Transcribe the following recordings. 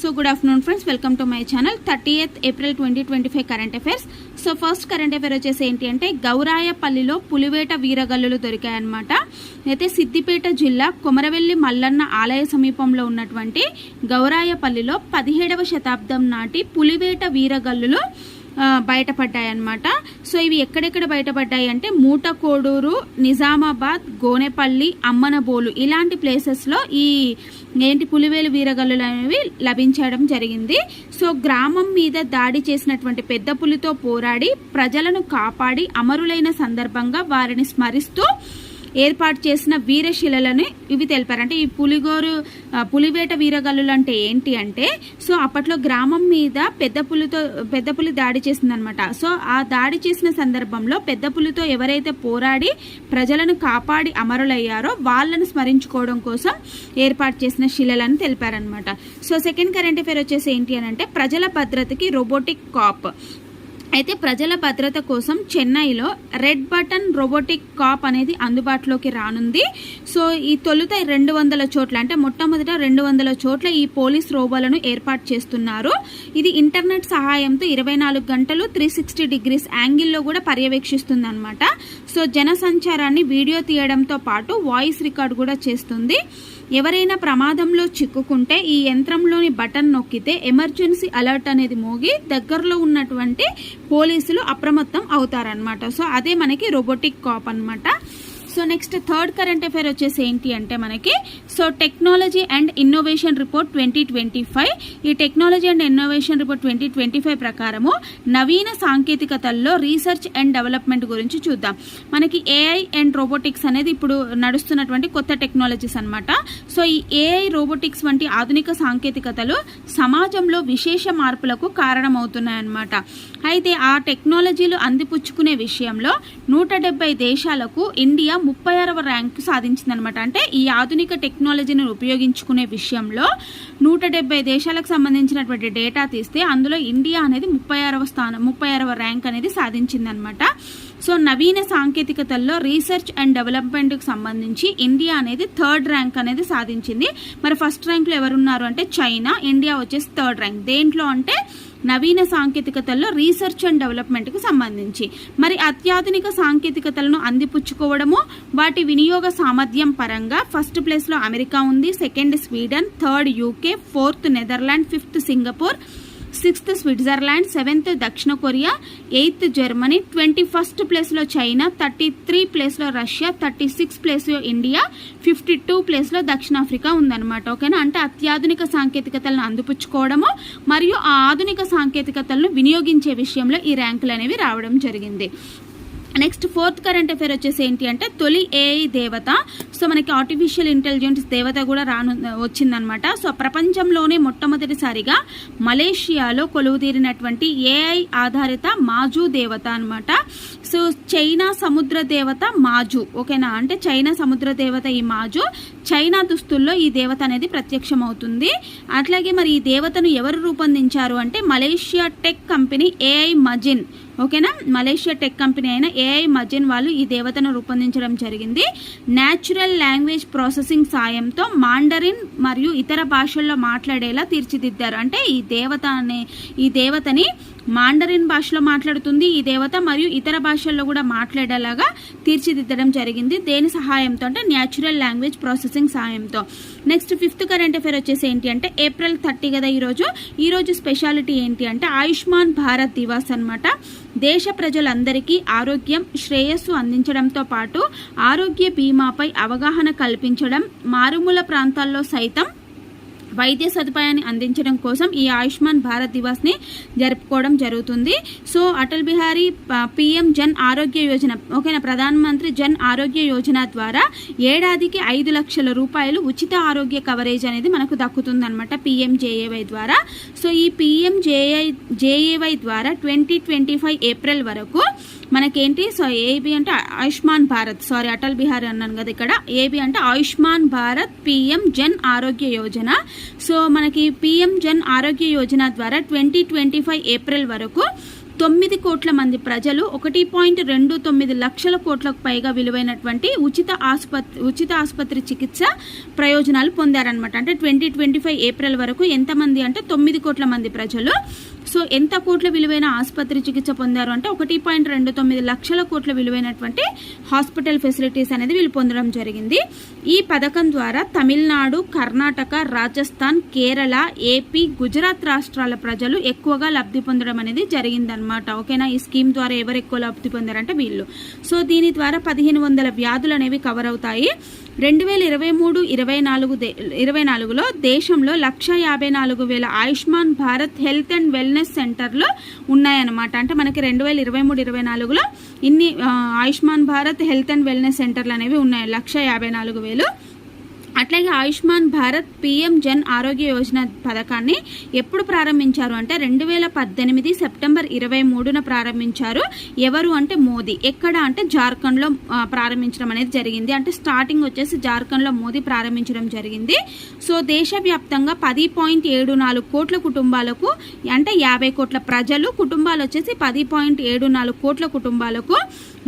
So good afternoon friends welcome to my channel thirty eighth April twenty twenty five current affairs so first current affair వచ్చేసి ఏంటి అంటే గౌరాయపల్లిలో పులివేట వీరగల్లులు దొరికాయన్నమాట. అయితే సిద్దిపేట జిల్లా కొమరవెల్లి మల్లన్న ఆలయ సమీపంలో ఉన్నటువంటి గౌరాయపల్లిలో పదిహేడవ శతాబ్దం నాటి పులివేట వీరగల్లులు బయటపడ్డాయన్నమాట. సో ఇవి ఎక్కడెక్కడ బయటపడ్డాయి అంటే మూటకోడూరు నిజామాబాద్ గోనెపల్లి అమ్మనబోలు ఇలాంటి ప్లేసెస్లో ఈ ఏంటి పులివేలు వీరగల్లులు అనేవి లభించడం జరిగింది. సో గ్రామం మీద దాడి చేసినటువంటి పెద్ద పులితో పోరాడి ప్రజలను కాపాడి అమరులైన సందర్భంగా వారిని స్మరిస్తూ ఏర్పాటు చేసిన వీరశిలలని ఇవి తెలిపారు అంటే ఈ పులిగోరు పులివేట వీరగల్లులు అంటే ఏంటి అంటే సో అప్పట్లో గ్రామం మీద పెద్ద పులితో పెద్ద పులి దాడి చేసిందనమాట. సో ఆ దాడి చేసిన సందర్భంలో పెద్ద పులితో ఎవరైతే పోరాడి ప్రజలను కాపాడి అమరులయ్యారో వాళ్ళను స్మరించుకోవడం కోసం ఏర్పాటు చేసిన శిలలను తెలిపారనమాట. సో సెకండ్ కరెంట్ అఫేర్ వచ్చేసి ఏంటి అని అంటే ప్రజల భద్రతకి రోబోటిక్ కాప్. అయితే ప్రజల భద్రత కోసం చెన్నైలో రెడ్ బటన్ రోబోటిక్ కాప్ అనేది అందుబాటులోకి రానుంది. సో ఈ తొలుత రెండు వందల చోట్ల అంటే మొట్టమొదట రెండు వందల చోట్ల ఈ పోలీస్ రోబోలను ఏర్పాటు చేస్తున్నారు. ఇది ఇంటర్నెట్ సహాయంతో ఇరవై నాలుగు గంటలు త్రీ సిక్స్టీ డిగ్రీస్ యాంగిల్లో కూడా పర్యవేక్షిస్తుంది అనమాట సో జనసంచారాన్ని వీడియో తీయడంతో పాటు వాయిస్ రికార్డ్ కూడా చేస్తుంది. ఎవరైనా ప్రమాదంలో చిక్కుకుంటే ఈ యంత్రంలోని బటన్ నొక్కితే ఎమర్జెన్సీ అలర్ట్ అనేది మోగి దగ్గరలో ఉన్నటువంటి పోలీసులు అప్రమత్తం అవుతారనమాట సో అదే మనకి రోబోటిక్ కాప్ అన్నమాట. So next third current affair వచ్చేసి ఏంటి అంటే మనకి so technology and innovation report twenty twenty five ఈ technology and innovation report twenty twenty five ప్రకారము నవీన సాంకేతికతల్లో రీసెర్చ్ అండ్ డెవలప్మెంట్ గురించి చూద్దాం. మనకి ఏఐ అండ్ రోబోటిక్స్ అనేది ఇప్పుడు నడుస్తున్నటువంటి కొత్త టెక్నాలజీస్ అన్నమాట. సో ఈ ఏఐ రోబోటిక్స్ వంటి ఆధునిక సాంకేతికతలు సమాజంలో విశేష మార్పులకు కారణమవుతున్నాయన్నమాట. అయితే ఆ టెక్నాలజీలు అందిపుచ్చుకునే విషయంలో నూట డెబ్బై దేశాలకు ఇండియా ముప్పై ఆరవ ర్యాంకు సాధించిందనమాట అంటే ఈ ఆధునిక టెక్నాలజీని ఉపయోగించుకునే విషయంలో నూట డెబ్బై దేశాలకు సంబంధించినటువంటి డేటా తీస్తే అందులో ఇండియా అనేది ముప్పై ఆరవ స్థానం ముప్పై ఆరవ ర్యాంక్ అనేది సాధించిందనమాట సో నవీన సాంకేతికతల్లో రీసెర్చ్ అండ్ డెవలప్మెంట్కి సంబంధించి ఇండియా అనేది థర్డ్ ర్యాంక్ అనేది సాధించింది. మరి ఫస్ట్ ర్యాంక్లో ఎవరున్నారు అంటే చైనా ఇండియా వచ్చేసి థర్డ్ ర్యాంక్. దేంట్లో అంటే నవీన సాంకేతికతల్లో రీసెర్చ్ అండ్ డెవలప్మెంట్కు సంబంధించి. మరి అత్యాధునిక సాంకేతికతలను అందిపుచ్చుకోవడము వాటి వినియోగ సామర్థ్యం పరంగా ఫస్ట్ ప్లేస్లో అమెరికా ఉంది second Sweden third UK fourth Netherland fifth Singapore sixth Switzerland seventh దక్షిణ Korea eighth Germany twenty first ప్లేస్లో చైనా థర్టీ త్రీ ప్లేస్లో రష్యా థర్టీ సిక్స్ ప్లేస్లో ఇండియా ఫిఫ్టీ టూ ప్లేస్లో దక్షిణాఫ్రికా ఉందన్నమాట ఓకేనా? అంటే అత్యాధునిక సాంకేతికతలను అందిపుచ్చుకోవడము మరియు ఆ ఆధునిక సాంకేతికతలను వినియోగించే విషయంలో ఈ ర్యాంకులు అనేవి రావడం జరిగింది. నెక్స్ట్ ఫోర్త్ కరెంట్ అఫేర్ వచ్చేసి ఏంటి అంటే తొలి ఏఐ దేవత. సో మనకి ఆర్టిఫిషియల్ ఇంటెలిజెన్స్ దేవత కూడా రాను వచ్చిందనమాట. సో ప్రపంచంలోనే మొట్టమొదటిసారిగా మలేషియాలో కొలువుదీరినటువంటి ఏఐ ఆధారిత మాజు దేవత అనమాట. సో చైనా సముద్ర దేవత మాజు ఓకేనా? అంటే చైనా సముద్ర దేవత ఈ మాజు. చైనా దుస్తుల్లో ఈ దేవత అనేది ప్రత్యక్షమవుతుంది. అట్లాగే మరి ఈ దేవతను ఎవరు రూపొందించారు అంటే Malaysia tech company AI Mazin ఓకేనా? మలేషియా టెక్ కంపెనీ అయిన ఏఐ మజిన్ వాళ్ళు ఈ దేవతను రూపొందించడం జరిగింది. న్యాచురల్ లాంగ్వేజ్ ప్రాసెసింగ్ సాయంతో మాండరిన్ మరియు ఇతర భాషల్లో మాట్లాడేలా తీర్చిదిద్దారు. అంటే ఈ దేవత అనే ఈ దేవతని మాండరిన్ భాషలో మాట్లాడుతుంది ఈ దేవత మరియు ఇతర భాషల్లో కూడా మాట్లాడేలాగా తీర్చిదిద్దడం జరిగింది. దేని సహాయంతో అంటే న్యాచురల్ లాంగ్వేజ్ ప్రాసెసింగ్ సహాయంతో నెక్స్ట్ ఫిఫ్త్ కరెంట్ అఫేర్ వచ్చేసి ఏంటి అంటే ఏప్రిల్ థర్టీ కదా ఈరోజు. ఈరోజు స్పెషాలిటీ ఏంటి అంటే ఆయుష్మాన్ భారత్ దివాస్ అన్నమాట. దేశ ప్రజలందరికీ ఆరోగ్యం శ్రేయస్సు అందించడంతో పాటు ఆరోగ్య బీమాపై అవగాహన కల్పించడం మారుమూల ప్రాంతాల్లో సైతం వైద్య సదుపాయాన్ని అందించడం కోసం ఈ ఆయుష్మాన్ భారత్ దివాస్ని జరుపుకోవడం జరుగుతుంది. సో అటల్ బిహారీ ప- పిఎం జన్ ఆరోగ్య యోజన ఓకేనా ప్రధాన మంత్రి జన్ ఆరోగ్య యోజన ద్వారా ఏడాదికి ఐదు లక్షల రూపాయలు ఉచిత ఆరోగ్య కవరేజ్ అనేది మనకు దక్కుతుందనమాట పిఎంజేఏవై ద్వారా. సో ఈ పిఎంజేఏ జేఏవై ద్వారా ట్వంటీ ట్వంటీ ఫైవ్ ఏప్రిల్ వరకు మనకేంటి? సో ఏబి అంటే ఆయుష్మాన్ భారత్. సారీ అటల్ బిహారీ అన్నాను కదా ఇక్కడ. ఏబి అంటే ఆయుష్మాన్ భారత్ పిఎం జన్ ఆరోగ్య యోజన. సో మనకి పిఎం జన్ ఆరోగ్య యోజన ద్వారా ట్వంటీ ట్వంటీ ఫైవ్ ఏప్రిల్ వరకు తొమ్మిది కోట్ల మంది ప్రజలు ఒకటి పాయింట్ రెండు తొమ్మిది లక్షల కోట్లకు పైగా విలువైనటువంటి ఉచిత ఆసుపత్రి ఉచిత ఆసుపత్రి చికిత్స ప్రయోజనాలు పొందారనమాట అంటే ట్వంటీ ట్వంటీ ఫైవ్ ఏప్రిల్ వరకు ఎంతమంది అంటే తొమ్మిది కోట్ల మంది ప్రజలు సో ఎంత కోట్ల విలువైన ఆసుపత్రి చికిత్స పొందారు అంటే ఒకటి పాయింట్ రెండు తొమ్మిది లక్షల కోట్ల విలువైనటువంటి హాస్పిటల్ ఫెసిలిటీస్ అనేది వీళ్ళు పొందడం జరిగింది. ఈ పథకం ద్వారా తమిళనాడు కర్ణాటక రాజస్థాన్ కేరళ ఏపీ గుజరాత్ రాష్ట్రాల ప్రజలు ఎక్కువగా లబ్ధి పొందడం అనేది జరిగిందనమాట ఓకేనా? ఈ స్కీమ్ ద్వారా ఎవరు ఎక్కువ లబ్ధి పొందారంటే వీళ్ళు. సో దీని ద్వారా పదిహేను వందల వ్యాధులు అనేవి కవర్ అవుతాయి. రెండు వేల ఇరవై మూడు ఇరవై నాలుగు ఇరవై నాలుగులో దేశంలో లక్ష యాభై నాలుగు వేల Ayushman Bharat health and wellness సెంటర్లు ఉన్నాయన్నమాట. అంటే మనకి రెండు వేల ఇరవై మూడు ఇరవై నాలుగులో ఇన్ని Ayushman Bharat health and wellness సెంటర్లు అనేవి ఉన్నాయి. లక్ష యాభై నాలుగు వేలు. అట్లాగే ఆయుష్మాన్ భారత్ పిఎం జన్ ఆరోగ్య యోజన పథకాన్ని ఎప్పుడు ప్రారంభించారు అంటే రెండు వేల పద్దెనిమిది సెప్టెంబర్ ఇరవై మూడున ప్రారంభించారు. ఎవరు అంటే మోదీ. ఎక్కడ అంటే జార్ఖండ్లో ప్రారంభించడం అనేది జరిగింది. అంటే స్టార్టింగ్ వచ్చేసి జార్ఖండ్లో మోదీ ప్రారంభించడం జరిగింది. సో దేశవ్యాప్తంగా పది పాయింట్ ఏడు నాలుగు కోట్ల కుటుంబాలకు అంటే యాభై కోట్ల ప్రజలు కుటుంబాలు వచ్చేసి పది పాయింట్ ఏడు నాలుగు కోట్ల కుటుంబాలకు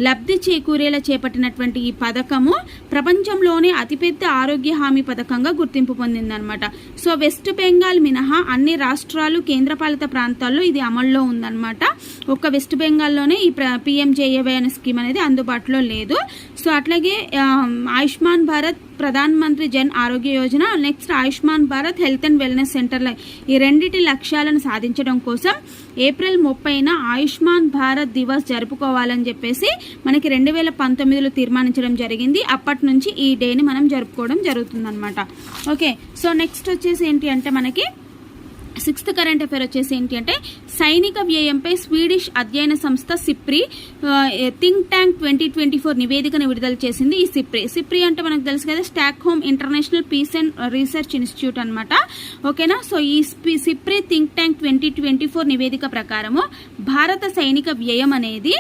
లబ్ధి చేకూరేలా చేపట్టినటువంటి ఈ పథకము ప్రపంచంలోనే అతిపెద్ద ఆరోగ్య హామీ పథకంగా గుర్తింపు పొందిందనమాట సో వెస్ట్ బెంగాల్ మినహా అన్ని రాష్ట్రాలు కేంద్రపాలిత ప్రాంతాల్లో ఇది అమల్లో ఉందన్నమాట. ఒక్క వెస్ట్ బెంగాల్లోనే ఈ పిఎంజేఏవై అనే స్కీమ్ అనేది అందుబాటులో లేదు. సో అట్లాగే Ayushman Bharat Pradhan Mantri Jan Arogya Yojana next Ayushman Bharat health and wellness సెంటర్ల ఈ రెండింటి లక్ష్యాలను సాధించడం కోసం ఏప్రిల్ ముప్పైన ఆయుష్మాన్ భారత్ దివస్ జరుపుకోవాలని చెప్పేసి మనకి రెండు వేల పంతొమ్మిదిలో తీర్మానించడం జరిగింది. అప్పటి నుంచి ఈ డేని మనం జరుపుకోవడం జరుగుతుందన్నమాట. ఓకే సో నెక్స్ట్ వచ్చేసి ఏంటి అంటే మనకి సిక్స్త్ కరెంట్ అఫేర్ వచ్చేసి ఏంటి అంటే సైనిక వ్యయంపై స్వీడిష్ అధ్యయన సంస్థ SIPRI think tank twenty twenty four నివేదికను విడుదల చేసింది ఈ సిప్రి. సిప్రి అంటే మనకు తెలుసు కదా Stockholm international peace and research institute అనమాట ఓకేనా? సో ఈ స్పి- SIPRI think tank twenty twenty four నివేదిక ప్రకారము భారత సైనిక వ్యయం అనేది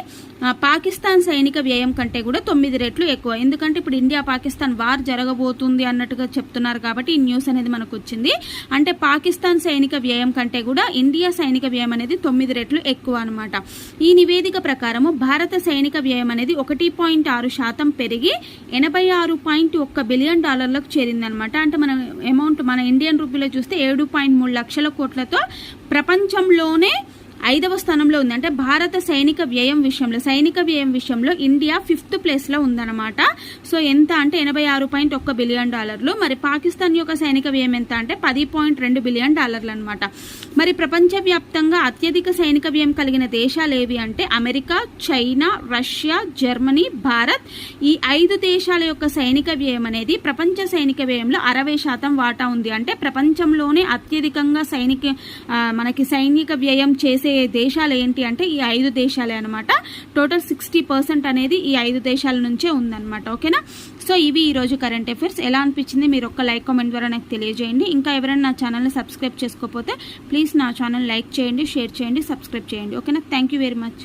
పాకిస్తాన్ సైనిక వ్యయం కంటే కూడా తొమ్మిది రెట్లు ఎక్కువ. ఎందుకంటే ఇప్పుడు ఇండియా పాకిస్తాన్ వార్ జరగబోతుంది అన్నట్టుగా చెప్తున్నారు కాబట్టి ఈ న్యూస్ అనేది మనకు వచ్చింది. అంటే పాకిస్తాన్ సైనిక వ్యయం కంటే కూడా ఇండియా సైనిక వ్యయం అనేది తొమ్మిది రెట్లు ఎక్కువ అనమాట ఈ నివేదిక ప్రకారము భారత సైనిక వ్యయం అనేది ఒకటి పాయింట్ ఆరు శాతం పెరిగి ఎనభై ఆరు పాయింట్ ఒక్క బిలియన్ డాలర్లకు చేరిందనమాట అంటే మన అమౌంట్ మన ఇండియన్ రూపీలో చూస్తే ఏడు పాయింట్ మూడు లక్షల కోట్లతో ప్రపంచంలోనే ఐదవ స్థానంలో ఉంది. అంటే భారత సైనిక వ్యయం విషయంలో సైనిక వ్యయం విషయంలో ఇండియా ఫిఫ్త్ ప్లేస్లో ఉందన్నమాట. సో ఎంత అంటే ఎనభై ఆరు పాయింట్ ఒక్క బిలియన్ డాలర్లు. మరి పాకిస్తాన్ యొక్క సైనిక వ్యయం ఎంత అంటే పది పాయింట్ రెండు బిలియన్ డాలర్లు అనమాట మరి ప్రపంచవ్యాప్తంగా అత్యధిక సైనిక వ్యయం కలిగిన దేశాలు ఏవి అంటే America China Russia Germany Bharat. ఈ ఐదు దేశాల యొక్క సైనిక వ్యయం అనేది ప్రపంచ సైనిక వ్యయంలో అరవై శాతం వాటా ఉంది. అంటే ప్రపంచంలోనే అత్యధికంగా సైనిక మనకి సైనిక వ్యయం చేసే దేశాలు ఏంటి అంటే ఈ ఐదు దేశాలే అనమాట టోటల్ సిక్స్టీ పర్సెంట్ అనేది ఈ ఐదు దేశాల నుంచే ఉందన్నమాట. ఓకేనా? సో ఇవి ఈరోజు కరెంట్ అఫైర్స్. ఎలా అనిపించింది మీరు ఒక్క లైక్ కామెంట్ ద్వారా నాకు తెలియజేయండి. ఇంకా ఎవరైనా నా ఛానల్ని సబ్స్క్రైబ్ చేసుకోకపోతే ప్లీజ్ నా ఛానల్ లైక్ చేయండి షేర్ చేయండి సబ్స్క్రైబ్ చేయండి. ఓకేనా? Thank you very much.